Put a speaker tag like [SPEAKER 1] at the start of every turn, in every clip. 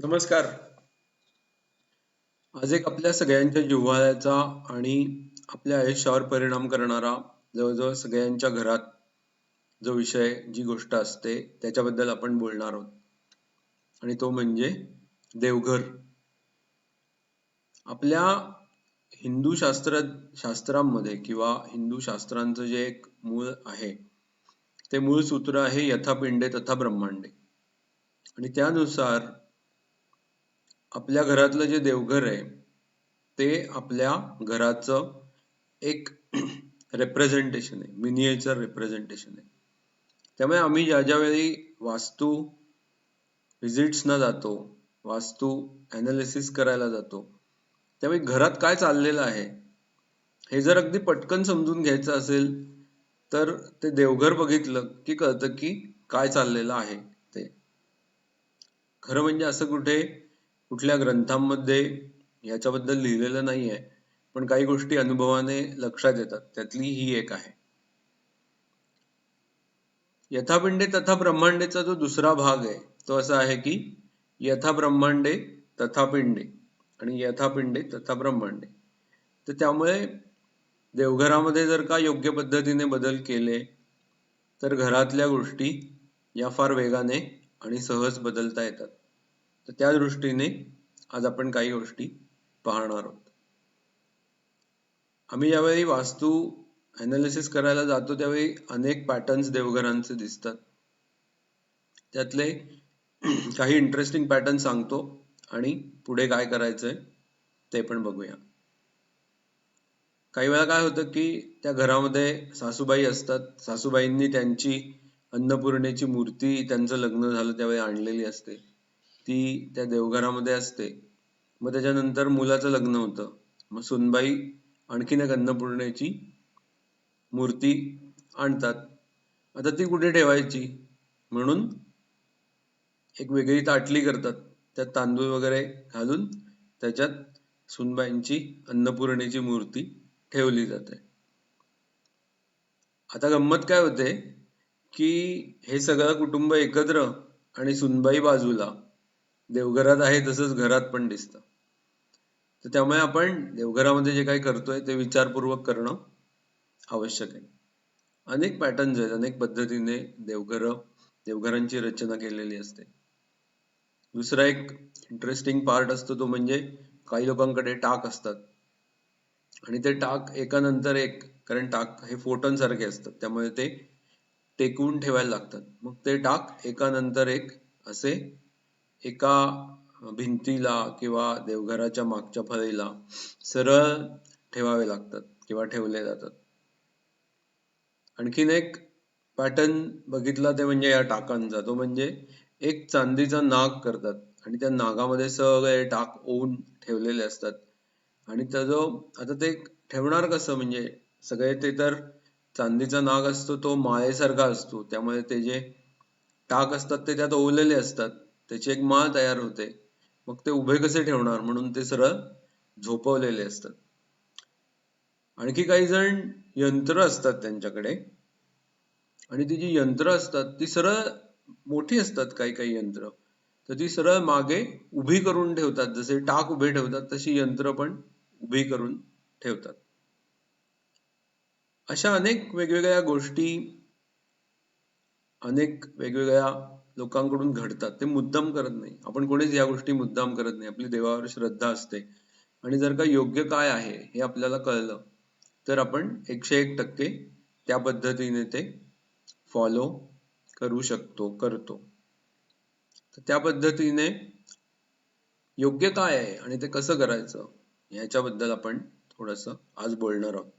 [SPEAKER 1] नमस्कार. आज एक आपल्या सगळ्यांच्या जिव्हाळ्याचा आणि आपल्या आयुष्यावर परिणाम करणारा जवळजवळ सगळ्यांच्या घरात जो विषय जी गोष्ट असते त्याच्याबद्दल आपण बोलणार आहोत. आणि तो म्हणजे देवघर. आपल्या हिंदू शास्त्र शास्त्रांमध्ये किंवा हिंदू शास्त्रांचं जे एक मूळ आहे ते मूळ सूत्र आहे यथा पिंडे तथा ब्रह्मांडे. आणि त्यानुसार आपल्या घरातलं जे देवघर आहे ते आपल्या घराचं एक रिप्रेझेंटेशन आहे मिनिएचर रिप्रेझेंटेशन आहे. त्यामुळे आम्ही ज्या ज्या वेळी वास्तू व्हिजिट्सना जातो वास्तू ॲनालिसिस करायला जातो त्यावेळी घरात काय चाललेलं आहे हे जर अगदी पटकन समजून घ्यायचं असेल तर ते देवघर बघितलं की कळतं की काय चाललेलं आहे ते. खरं म्हणजे असं कुठे कुठल्या ग्रंथांमध्ये याच्याबद्दल लिहिलेलं नाहीये पण काही गोष्टी अनुभवाने लक्षात येतात. त्यातली ही एक आहे. यथापिंडे तथा ब्रह्मांडेचा जो दुसरा भाग आहे तो असा आहे की यथा ब्रह्मांडे तथा पिंडे आणि यथापिंडे तथा ब्रह्मांडे. तर त्यामुळे देवघरामध्ये जर का योग्य पद्धतीने बदल केले तर घरातल्या गोष्टी या फार वेगाने आणि सहज बदलता येतात. तर त्या दृष्टीने आज आपण काही गोष्टी पाहणार आहोत. आम्ही ज्यावेळी वास्तू अनालिसिस करायला जातो त्यावेळी अनेक पॅटर्न्स देवघरांचे दिसतात. त्यातले काही इंटरेस्टिंग पॅटर्न सांगतो आणि पुढे काय करायचंय ते पण बघूया. काही वेळा काय होतं की त्या घरामध्ये सासूबाई असतात. सासूबाईंनी त्यांची अन्नपूर्णेची मूर्ती त्यांचं लग्न झालं त्यावेळी आणलेली असते. ती त्या देवघरामध्ये असते. मग त्याच्यानंतर मुलाचं लग्न होतं. मग सुनबाई आणखीन एक अन्नपूर्णेची मूर्ती आणतात. आता ती कुठे ठेवायची? म्हणून एक वेगळी ताटली करतात. त्यात तांदूळ वगैरे घालून त्याच्यात सुनबाईंची अन्नपूर्णेची मूर्ती ठेवली जाते. आता गंमत काय होते? की हे सगळं कुटुंब एकत्र आणि सुनबाई बाजूला. देवघरात आहे तसंच घरात पण दिसतं. तर त्यामुळे आपण देवघरामध्ये जे काही करतोय ते विचारपूर्वक करणं आवश्यक आहे. अनेक पॅटर्न्स आहेत अनेक पद्धतीने देवघर देवघरांची रचना केलेली असते. दुसरा एक इंटरेस्टिंग पार्ट असतो तो म्हणजे काही लोकांकडे टाक असतात. आणि ते टाक एकानंतर एक कारण टाक हे फोटोंसारखे असतात त्यामुळे ते टेकवून ठेवायला लागतात. मग ते टाक एकानंतर एक असे एका भिंतीला किंवा देवघराच्या मागच्या फळीला सरळ ठेवावे लागतात किंवा ठेवले जातात. आणखीन एक पॅटर्न बघितला ते म्हणजे या टाकांचा. तो म्हणजे एक चांदीचा नाग करतात आणि त्या नागामध्ये सगळे टाक ओवून ठेवलेले असतात. आणि त्या जो आता ते ठेवणार कसं? म्हणजे सगळे ते तर चांदीचा नाग असतो तो माळेसारखा असतो. त्यामुळे ते जे टाक असतात ते त्यात ओवलेले असतात. त्याची एक माळ तयार होते. मग ते उभे कसे ठेवणार म्हणून ते सरळ झोपवलेले असतात. आणखी काही जण यंत्र असतात त्यांच्याकडे. आणि ती जी यंत्र असतात ती सरळ मोठी असतात काही काही यंत्र. तर ती सरळ मागे उभी करून ठेवतात. जसे टाक उभे ठेवतात तशी यंत्र पण उभी करून ठेवतात. अशा अनेक वेगवेगळ्या गोष्टी अनेक वेगवेगळ्या लोकांकडून घडतात. ते मुद्दाम करत नाही. आपण कोणीच या गोष्टी मुद्दाम करत नाही. आपली देवावर श्रद्धा असते. आणि जर का योग्य काय आहे हे आपल्याला कळलं तर आपण एकशे एक टक्के त्या पद्धतीने ते फॉलो करू शकतो करतो. तर त्या पद्धतीने योग्य काय आहे आणि ते कसं करायचं ह्याच्याबद्दल आपण थोडस आज बोलणार आहोत.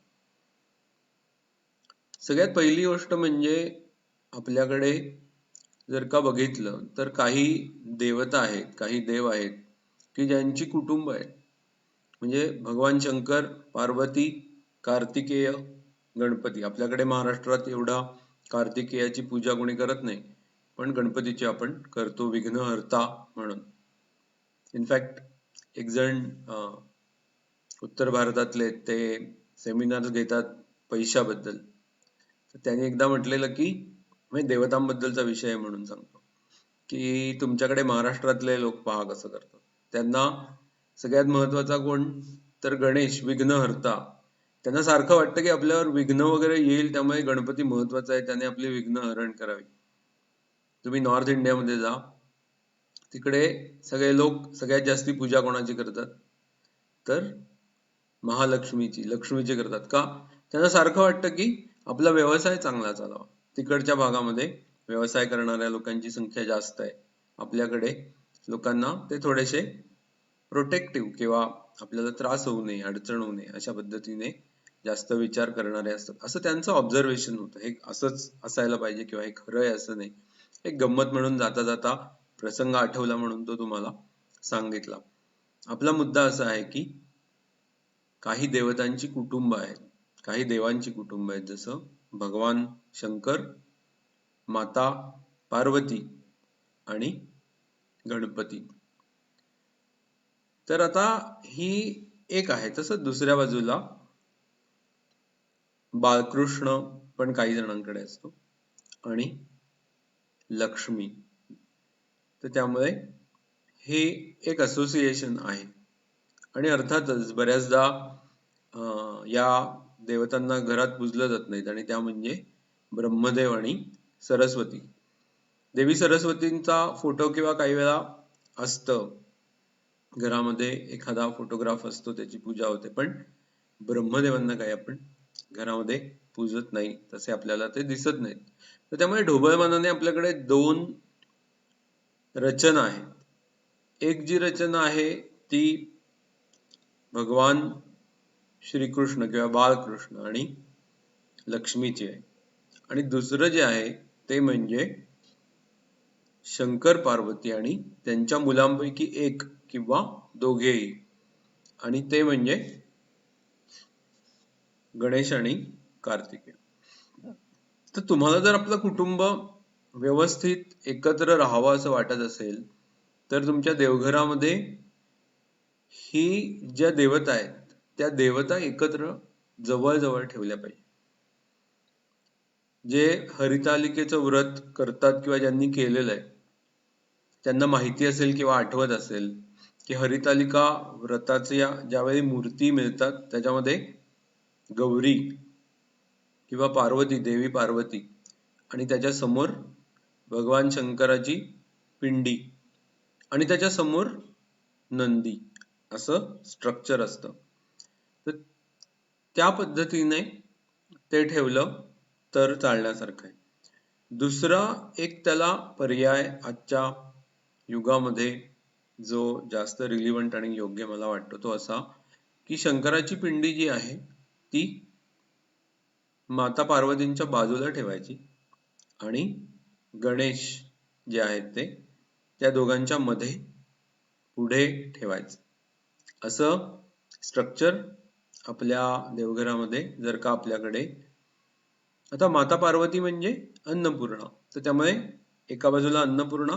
[SPEAKER 1] सगळ्यात पहिली गोष्ट म्हणजे आपल्याकडे जर का बघितलं तर काही देवता आहेत काही देव आहेत की ज्यांची कुटुंब आहेत. म्हणजे भगवान शंकर पार्वती कार्तिकेय गणपती. आपल्याकडे महाराष्ट्रात एवढा कार्तिकेयाची पूजा कोणी करत नाही पण गणपतीची आपण करतो विघ्नहर्ता म्हणून. इनफॅक्ट एक जण उत्तर भारतातले ते सेमिनार घेतात पैशाबद्दल. तर त्यांनी एकदा म्हटलेलं की म्हणजे देवतांबद्दलचा विषय म्हणून सांगतो. की तुमच्याकडे महाराष्ट्रातले लोक पहा कसं करतात. त्यांना सगळ्यात महत्त्वाचा कोण? तर गणेश विघ्नहर्ता त्यांना सारखं वाटतं की आपल्यावर विघ्न वगैरे येईल त्यामुळे गणपती महत्त्वाचा आहे त्याने आपले विघ्न हरण करावे. तुम्ही नॉर्थ इंडियामध्ये जा. तिकडे सगळे लोक सगळ्यात जास्ती पूजा कोणाची करतात? तर महालक्ष्मीची लक्ष्मीची करतात. का? त्यांना सारखं वाटतं की आपला व्यवसाय चांगला चालावा. तिकडच्या भागामध्ये व्यवसाय करणाऱ्या लोकांची संख्या जास्त आहे. आपल्याकडे लोकांना ते थोडेसे प्रोटेक्टिव्ह किंवा आपल्याला त्रास होऊ नये अडचण होऊ नये अशा पद्धतीने जास्त विचार करणारे असतात. असं त्यांचं ऑब्झर्वेशन होतं. हे असंच असायला पाहिजे किंवा हे खरं आहे असं नाही. एक गंमत म्हणून जाता जाता प्रसंग आठवला म्हणून तो तुम्हाला सांगितला. आपला मुद्दा असा आहे की काही देवतांची कुटुंब आहेत काही देवांची कुटुंब आहेत. जसं भगवान शंकर माता पार्वती आणि गणपती. तर आता ही एक आहे तसं दुसऱ्या बाजूला बाळकृष्ण पण काही जणांकडे असतो आणि लक्ष्मी. तर त्यामुळे हे एक असोसिएशन आहे. आणि अर्थातच बऱ्याचदा या देवतांना घरात पूजलं जात नाहीत आणि त्या म्हणजे ब्रह्मदेव आणि सरस्वती. देवी सरस्वतींचा फोटो किंवा काही वेळा असतं. घरामध्ये एखादा फोटोग्राफ असतो त्याची पूजा होते पण ब्रह्मदेवांना काही आपण घरामध्ये पूजत नाही तसे आपल्याला ते दिसत नाहीत. तर त्यामुळे ढोबळमानाने आपल्याकडे दोन रचना आहेत. एक जी रचना आहे ती भगवान श्रीकृष्ण किंवा बाळकृष्ण आणि लक्ष्मीची आहे. आणि दुसरं जे आहे ते म्हणजे शंकर पार्वती आणि त्यांच्या मुलांपैकी एक किंवा दोघेही. आणि ते म्हणजे गणेश आणि कार्तिकेय. तर तुम्हाला जर आपलं कुटुंब व्यवस्थित एकत्र राहावं असं वाटत असेल तर तुमच्या देवघरामध्ये ही ज्या देवता आहेत त्या देवता एकत्र जवळ जवळ ठेवल्या पाहिजे. जे हरितालिकेचं व्रत करतात किंवा ज्यांनी केलेलं आहे त्यांना माहिती असेल किंवा आठवत असेल की हरितालिका व्रताच्या ज्यावेळी मूर्ती मिळतात त्याच्यामध्ये गौरी किंवा पार्वती देवी पार्वती आणि त्याच्यासमोर भगवान शंकराची पिंडी आणि त्याच्यासमोर नंदी असं स्ट्रक्चर असतं. त्या पद्धतीने ते ठेवलं तर चालण्यासारखं आहे. दुसरा एक त्याला पर्याय आजच्या युगामध्ये जो जास्त रिलिव्हंट आणि योग्य मला वाटतो तो असा की शंकराची पिंडी जी आहे ती माता पार्वतींच्या बाजूला ठेवायची आणि गणेश जे आहेत ते त्या दोघांच्या मध्ये पुढे ठेवायचं. असं स्ट्रक्चर आपल्या देवघरामध्ये जर का आपल्याकडे. आता माता पार्वती म्हणजे अन्नपूर्णा. तर त्यामुळे एका बाजूला अन्नपूर्णा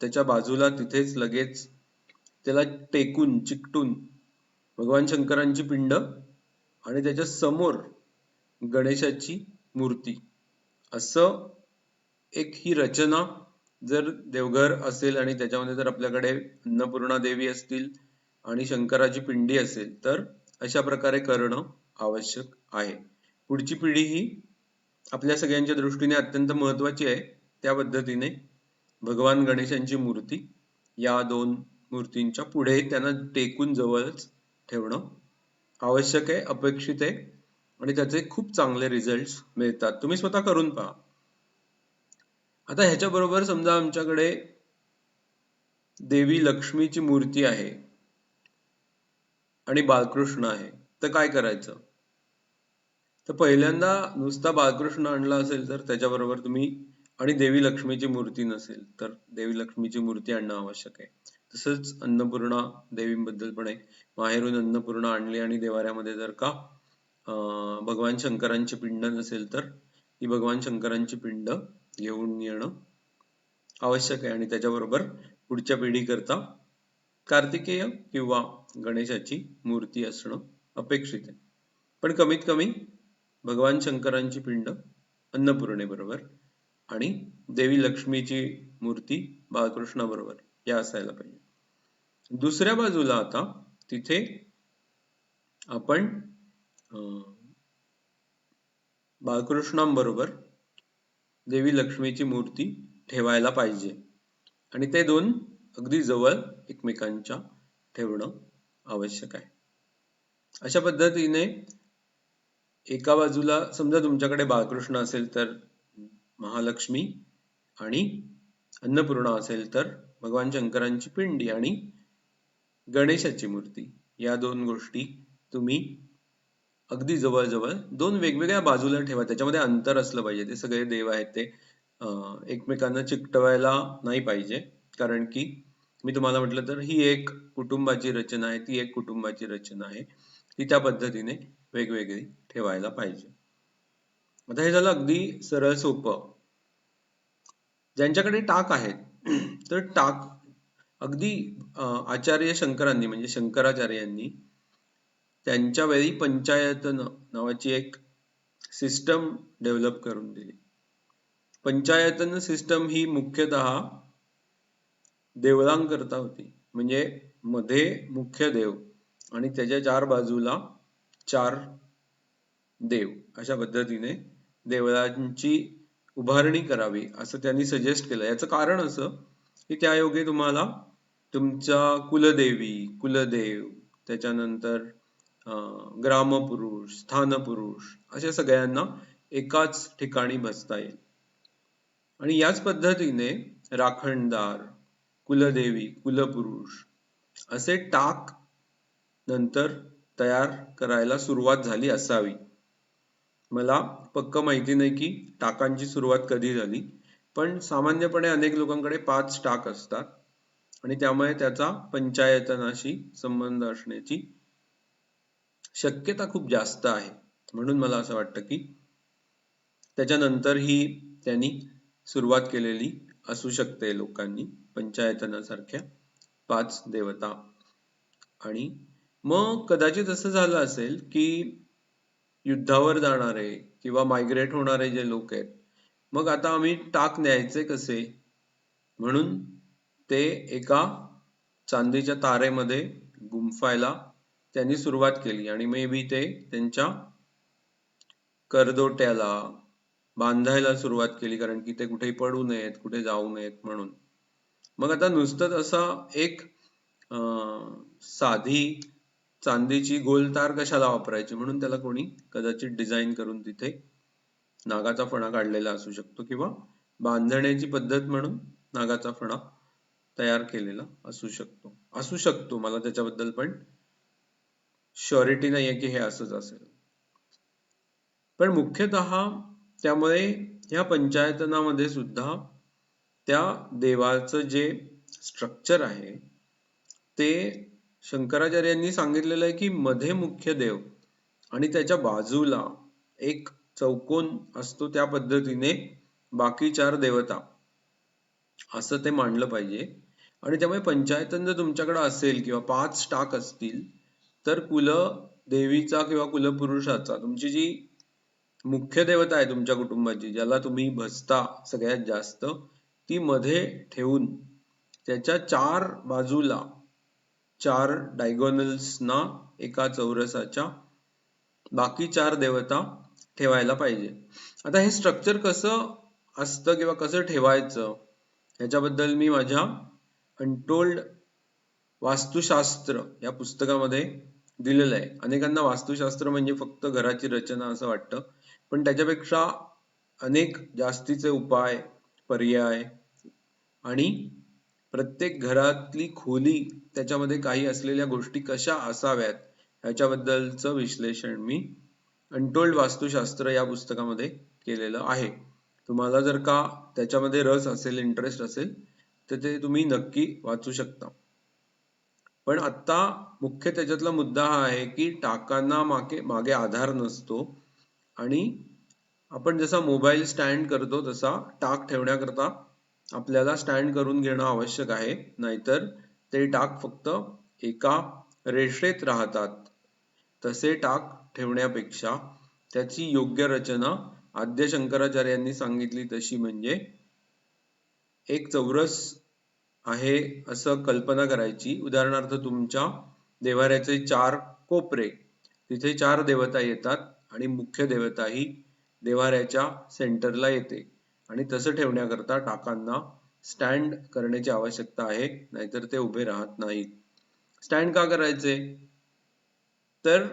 [SPEAKER 1] त्याच्या बाजूला तिथेच लगेच त्याला टेकून चिकटून भगवान शंकरांची पिंड आणि त्याच्यासमोर गणेशाची मूर्ती. असं एक ही रचना जर देवघर असेल आणि त्याच्यामध्ये जर आपल्याकडे अन्नपूर्णा देवी असतील आणि शंकराची पिंडी असेल तर अशा प्रकारे करणं आवश्यक आहे. पुढची पिढी ही आपल्या सगळ्यांच्या दृष्टीने अत्यंत महत्वाची आहे. त्या पद्धतीने भगवान गणेशांची मूर्ती या दोन मूर्तींच्या पुढे त्यांना टेकून जवळच ठेवणं आवश्यक आहे अपेक्षित आहे आणि त्याचे खूप चांगले रिझल्ट मिळतात. तुम्ही स्वतः करून पहा. आता ह्याच्या बरोबर समजा आमच्याकडे देवी लक्ष्मीची मूर्ती आहे. आणि बालकृष्ण आहे. तर काय करायचं? तर पहिल्यांदा नुसता बालकृष्ण आणला असेल तर त्याच्याबरोबर तुम्ही आणि देवी लक्ष्मीची मूर्ती नसेल तर देवी लक्ष्मीची मूर्ती आणणं आवश्यक आहे. तसंच अन्नपूर्णा देवीबद्दल पण आहे. माहेरून अन्नपूर्णा आणली आणि देवाऱ्यामध्ये जर का भगवान शंकरांची पिंड नसेल तर ही भगवान शंकरांची पिंड घेऊन येणं आवश्यक आहे. आणि त्याच्याबरोबर पुढच्या पिढीकरता कार्तिकेय किंवा गणेशाची मूर्ती असणं अपेक्षित आहे. पण कमीत कमी भगवान शंकरांची पिंड अन्नपूर्णेबरोबर आणि देवी लक्ष्मीची मूर्ती बाळकृष्णाबरोबर या असायला पाहिजे. दुसऱ्या बाजूला आता तिथे आपण बाळकृष्णांबरोबर देवी लक्ष्मीची मूर्ती ठेवायला पाहिजे. आणि ते दोन अगदी जवळ एकमेकांच्या ठेवणं आवश्यक आहे. अशा पद्धतीने एका बाजूला समजा तुमच्याकडे बाळकृष्ण असेल तर महालक्ष्मी आणि अन्नपूर्णा असेल तर भगवान शंकरांची पिंडी आणि गणेशाची मूर्ती. या दोन गोष्टी तुम्ही अगदी जवळजवळ दोन वेगवेगळ्या बाजूला ठेवा. त्याच्यामध्ये अंतर असलं पाहिजे. ते सगळे देव आहेत ते एकमेकांना चिकटवायला नाही पाहिजे. कारण की मी तुम्हाला म्हटलं तर ही एक कुटुंबाची रचना आहे ती एक कुटुंबाची रचना आहे. ती त्या पद्धतीने वेगवेगळी ठेवायला पाहिजे. आता हे झालं अगदी सरळ सोपं. ज्यांच्याकडे टाक आहेत तर टाक अगदी आचार्य शंकरांनी म्हणजे शंकराचार्यांनी त्यांच्या वेळी पंचायतन नावाची एक सिस्टम डेव्हलप करून दिली. पंचायतन सिस्टम ही मुख्यतः देवळांकरता होती. म्हणजे मध्ये मुख्य देव आणि त्याच्या चार बाजूला चार देव अशा पद्धतीने देवळांची उभारणी करावी असं त्यांनी सजेस्ट केलं. याचं कारण असं की त्या योगे तुम्हाला तुमच्या कुलदेवी कुलदेव त्याच्यानंतर ग्रामपुरुष स्थानपुरुष अशा सगळ्यांना एकाच ठिकाणी बसता येईल. आणि याच पद्धतीने राखणदार कुलदेवी कुलपुरुष असे टाक नंतर तयार करायला सुरुवात झाली असावी. मला पक्क माहिती नाही की टाकांची सुरुवात कधी झाली पण सामान्यपणे अनेक लोकांकडे पाच टाक असतात आणि त्यामुळे त्याचा पंचायतनाशी संबंध असण्याची शक्यता खूप जास्त आहे. म्हणून मला असं वाटतं की त्याच्यानंतर ही त्यांनी सुरुवात केलेली असू शकते लोकांनी. पंचायतनासारख्या पाच देवता. आणि मग कदाचित असं झालं असेल की युद्धावर जाणारे किंवा मायग्रेट होणारे जे लोक आहेत मग आता आम्ही टाक न्यायचे कसे? म्हणून ते एका चांदीच्या तारेमध्ये गुंफायला त्यांनी सुरुवात केली. आणि मे बी ते त्यांच्या करदोट्याला बांधायला सुरुवात केली कारण की ते कुठेही पडू नयेत कुठे जाऊ नयेत म्हणून. मग आता नुसतंच असं एक साधी चांदीची गोल तार कशाला वापरायची म्हणून त्याला कोणी कदाचित डिझाईन करून तिथे नागाचा फणा काढलेला असू शकतो किंवा बांधण्याची पद्धत म्हणून नागाचा फणा तयार केलेला असू शकतो. असू शकतो मला त्याच्याबद्दल पण श्युरिटी नाहीये की हे असंच असेल. पण मुख्यतः त्यामुळे ह्या पंचायतनामध्ये सुद्धा त्या देवाचं जे स्ट्रक्चर आहे ते शंकराचार्यांनी सांगितलेलं आहे की मध्ये मुख्य देव आणि त्याच्या बाजूला एक चौकोन असतो त्या पद्धतीने बाकी चार देवता. असं ते मांडलं पाहिजे. आणि त्यामुळे पंचायतन जर तुमच्याकडे असेल किंवा पाच टाक असतील तर कुल देवीचा किंवा कुलपुरुषाचा तुमची जी मुख्य देवता आहे तुमच्या कुटुंबाची ज्याला तुम्ही भसता सगळ्यात जास्त ती मध्ये ठेवून त्याच्या चार बाजूला चार डायगोनल्सना एका चौरसाच्या बाकी चार देवता ठेवायला पाहिजे. आता हे स्ट्रक्चर कसं असतं किंवा कसं ठेवायचं ह्याच्याबद्दल मी माझ्या अनटोल्ड वास्तुशास्त्र या पुस्तकामध्ये दिलेलं आहे. अनेकांना वास्तुशास्त्र म्हणजे फक्त घराची रचना असं वाटतं पण त्याच्यापेक्षा अनेक जास्तीचे उपाय पर्याय आणि प्रत्येक घरातली खोली त्याच्यामध्ये काही असलेल्या गोष्टी कशा असाव्यात ह्याच्याबद्दलचं विश्लेषण मी अनटोल्ड वास्तुशास्त्र या पुस्तकामध्ये केलेलं आहे. तुम्हाला जर का त्याच्यामध्ये रस असेल इंटरेस्ट असेल तर ते तुम्ही नक्की वाचू शकता. पण आता मुख्य त्याच्यातला मुद्दा हा आहे की टाकांना मागे मागे आधार नसतो आणि आपण जसा मोबाईल स्टँड करतो तसा टाक ठेवण्याकरता आपल्याला स्टँड करून घेणं आवश्यक आहे. नाहीतर ते टाक फक्त एका रेषेत राहतात. तसे टाक ठेवण्यापेक्षा त्याची योग्य रचना आद्य शंकराचार्यांनी सांगितली तशी म्हणजे एक चौरस आहे असं कल्पना करायची. उदाहरणार्थ तुमच्या देवाऱ्याचे चार कोपरे. तिथे चार देवता येतात आणि मुख्य देवता ही देवाऱ्याच्या सेंटरला येते. आणि तसं ठेवण्याकरता टाकांना स्टँड करण्याची आवश्यकता आहे नाहीतर ते उभे राहत नाहीत. स्टँड का करायचे? तर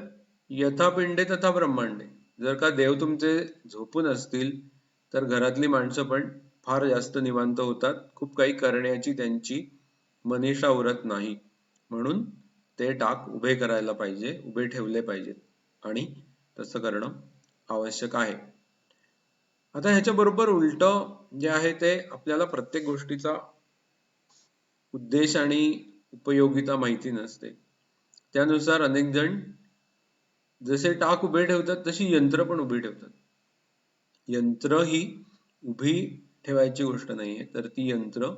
[SPEAKER 1] यथापिंडे तथा ब्रह्मांडे. जर का देव तुमचे झोपून असतील तर घरातली माणसं पण फार जास्त निवांत होतात. खूप काही करण्याची त्यांची मनीषा उरत नाही. म्हणून ते टाक उभे करायला पाहिजे उभे ठेवले पाहिजेत. आणि तसं करणं आवश्यक आहे. आता ह्याच्या बरोबर उलट जे आहे ते आपल्याला प्रत्येक गोष्टीचा उद्देश आणि उपयोगिता माहिती नसते. त्यानुसार अनेक जण जसे टाक उभे ठेवतात तशी यंत्र पण उभी ठेवतात. यंत्र ही उभी ठेवायची गोष्ट नाहीये. तर ती यंत्र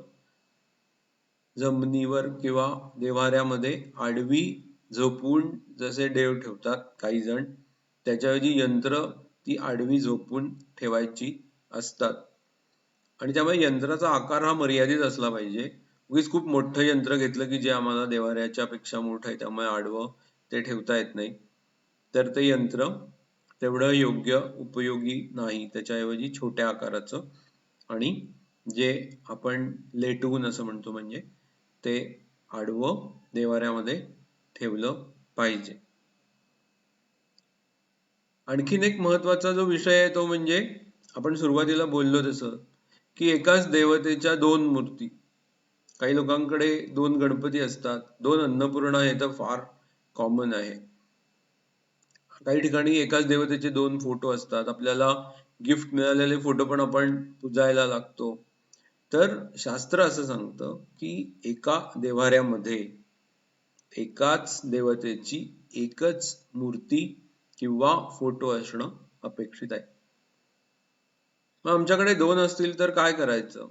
[SPEAKER 1] जमिनीवर किंवा देवाऱ्यामध्ये आडवी झोपून जसे देव ठेवतात काही जण त्याच्याऐवजी यंत्र ती आडवी झोपून ठेवायची असतात. आणि त्यामुळे यंत्राचा आकार हा मर्यादित असला पाहिजे. उगीच खूप मोठं यंत्र घेतलं की जे आम्हाला देवाऱ्याच्या पेक्षा मोठं आहे त्यामुळे आडवं ते ठेवता येत नाही. तर ते यंत्र तेवढं योग्य उपयोगी नाही. त्याच्याऐवजी छोट्या आकाराचं आणि जे आपण लेटवून असं म्हणतो म्हणजे ते आडवं देवाऱ्यामध्ये ठेवलं पाहिजे. आणखीन एक महत्त्वाचा जो विषय आहे तो म्हणजे आपण सुरुवातीला बोललो तसं की एकाच देवतेच्या दोन मूर्ती. काही लोकांकडे दोन गणपती असतात दोन अन्नपूर्णा हे तर फार कॉमन आहे. काही ठिकाणी एकाच देवतेचे दोन फोटो असतात आपल्याला गिफ्ट मिळालेले फोटो पण आपण पुजायला लागतो. तर शास्त्र असं सांगतं की एका देवाऱ्यामध्ये एकाच देवतेची एकच मूर्ती किंवा फोटो असणं अपेक्षित आहे. मग आमच्याकडे दोन असतील तर काय करायचं?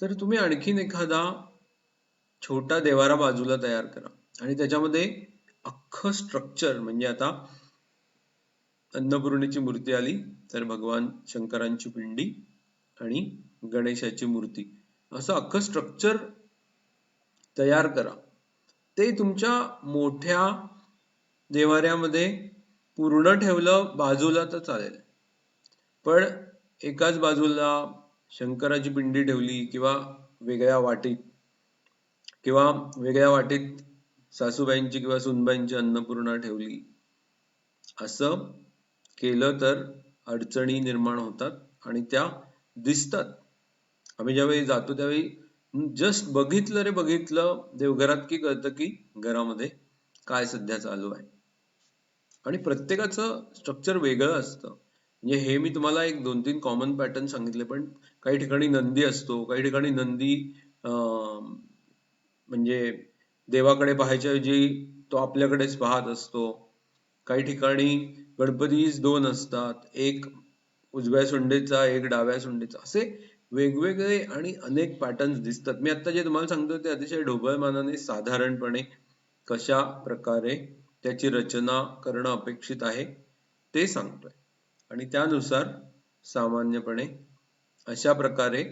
[SPEAKER 1] तर तुम्ही आणखीन एखादा छोटा देवारा बाजूला तयार करा. आणि त्याच्यामध्ये अख्खं स्ट्रक्चर म्हणजे आता अन्नपूर्णेची मूर्ती आली तर भगवान शंकरांची पिंडी आणि गणेशाची मूर्ती. असं अख्खं स्ट्रक्चर तयार करा. ते तुमच्या मोठ्या देवाऱ्यामध्ये पूर्ण ठेवलं बाजूला तर चालेल. पण एकाच बाजूला शंकराची पिंडी ठेवली किंवा वेगळ्या वाटीत किंवा वेगळ्या वाटीत सासूबाईंची किंवा सुनबाईंची अन्नपूर्णा ठेवली असं केलं तर अडचणी निर्माण होतात आणि त्या दिसतात. आम्ही ज्यावेळी जातो त्यावेळी जस्ट बघितलं रे बघितलं देवघरात की कळतं की घरामध्ये काय सध्या चालू आहे. आणि प्रत्येकाचं स्ट्रक्चर वेगळं असतं. म्हणजे हे मी तुम्हाला एक दोन तीन कॉमन पॅटर्न सांगितले पण काही ठिकाणी नंदी असतो काही ठिकाणी नंदी म्हणजे देवाकडे पाहायच्याऐवजी तो आपल्याकडेच पाहत असतो. काही ठिकाणी गणपतीच दोन असतात एक उजव्या सुंडेचा एक डाव्या सुंडेचा. असे वेगवेगळे आणि अनेक पॅटर्न्स दिसतात. मी आता जे तुम्हाला सांगतो ते अतिशय ढोबळमानाने साधारणपणे कशा प्रकारे त्याची रचना करणं अपेक्षित आहे ते सांगतोय. आणि त्यानुसार सामान्यपणे अशा प्रकारे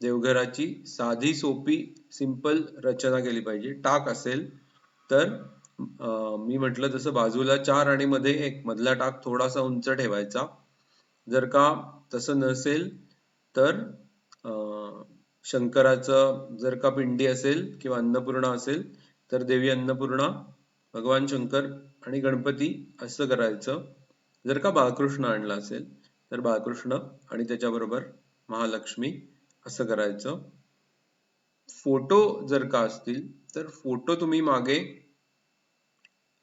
[SPEAKER 1] देवघराची साधी सोपी सिंपल रचना केली पाहिजे. टाक असेल तर मी म्हटलं तसं बाजूला चार आणि मध्ये एक मधला टाक थोडासा उंच ठेवायचा. जर का तसं नसेल तर शंकराचं जर का पिंडी असेल किंवा अन्नपूर्णा असेल तर देवी अन्नपूर्णा भगवान शंकर आणि गणपती असं करायचं. जर का बाळकृष्ण आणला असेल तर बाळकृष्ण आणि त्याच्याबरोबर महालक्ष्मी असं करायचं. फोटो जर का असतील तर फोटो तुम्ही मागे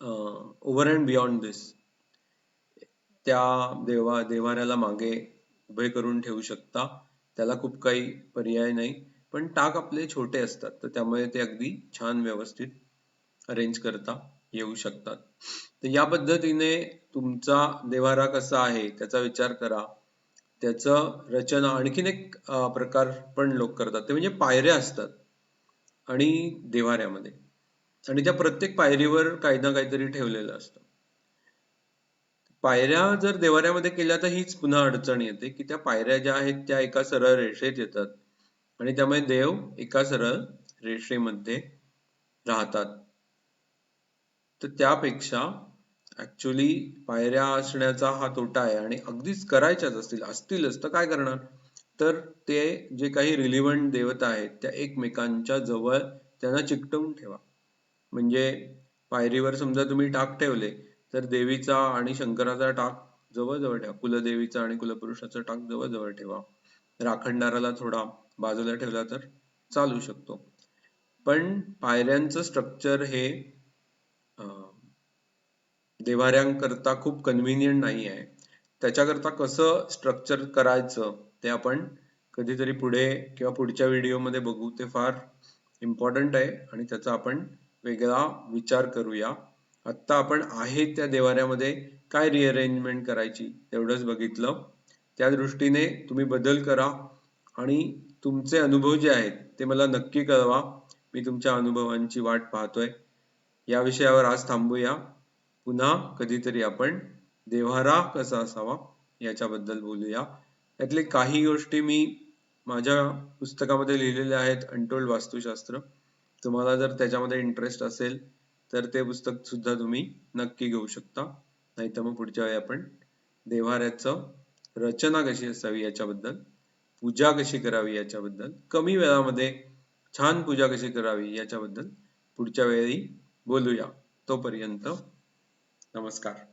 [SPEAKER 1] ओव्हर अँड बियॉन्ड दिस त्या देवा देवाऱ्याला मागे उभे करून ठेवू शकता. त्याला खूप काही पर्याय नाही पण टाक आपले छोटे असतात तर त्यामुळे ते अगदी छान व्यवस्थित अरेंज करता. येऊ शकतात. तर या पद्धतीने तुमचा देवारा कसा आहे त्याचा विचार करा. त्याचं रचना आणखीन एक प्रकार पण लोक करतात. ते म्हणजे पायऱ्या असतात आणि देवाऱ्यामध्ये. आणि त्या प्रत्येक पायरीवर काही ना काहीतरी ठेवलेलं असतं. पायऱ्या जर देवाऱ्यामध्ये केल्या तर हीच पुन्हा अडचण येते की त्या पायऱ्या ज्या आहेत त्या एका सरळ रेषेत येतात. आणि त्यामुळे देव एका सरळ रेषेमध्ये राहतात. तर त्यापेक्षा ऍक्च्युली पायऱ्या असण्याचा हा तोटा आहे आणि अगदीच करायच्याच असतील असतीलच तर काय करणार? तर ते जे काही रिलिव्हंट देवता आहेत त्या एकमेकांच्या जवळ त्यांना चिकटवून ठेवा. म्हणजे पायरीवर समजा तुम्ही टाक ठेवले तर देवीचा आणि शंकराचा टाक जवळजवळ ठेवा. कुलदेवीचा आणि कुलपुरुषाचा टाक जवळ ठेवा. राखणदाराला थोडा बाजूला ठेवला तर चालू शकतो. पण पायऱ्यांचं स्ट्रक्चर हे देवाऱ्यांकरता खूप कन्व्हिनियंट नाही आहे. त्याच्याकरता कसं स्ट्रक्चर करायचं ते आपण कधीतरी पुढे किंवा पुढच्या व्हिडिओमध्ये बघू. ते फार इम्पॉर्टंट आहे आणि त्याचा आपण वेगळा विचार करूया. आत्ता आपण आहे त्या देवाऱ्यामध्ये काय रिअरेंजमेंट करायची तेवढंच बघितलं. त्या दृष्टीने तुम्ही बदल करा आणि तुमचे अनुभव जे आहेत ते मला नक्की कळवा. मी तुमच्या अनुभवांची वाट पाहतोय. या विषयावर आज थांबूया. पुन्हा कधीतरी आपण देव्हारा कसा असावा याच्याबद्दल बोलूया. यातले काही गोष्टी मी माझ्या पुस्तकामध्ये लिहिलेल्या आहेत अनटोल्ड वास्तुशास्त्र. तुम्हाला जर त्याच्यामध्ये इंटरेस्ट असेल तर ते पुस्तक सुद्धा तुम्ही नक्की घेऊ शकता. नाहीतर मग पुढच्या वेळी आपण देव्हाऱ्याचं रचना कशी असावी याच्याबद्दल पूजा कशी करावी याच्याबद्दल कमी वेळामध्ये छान पूजा कशी करावी याच्याबद्दल पुढच्या वेळी बोलूया. तोपर्यंत नमस्कार.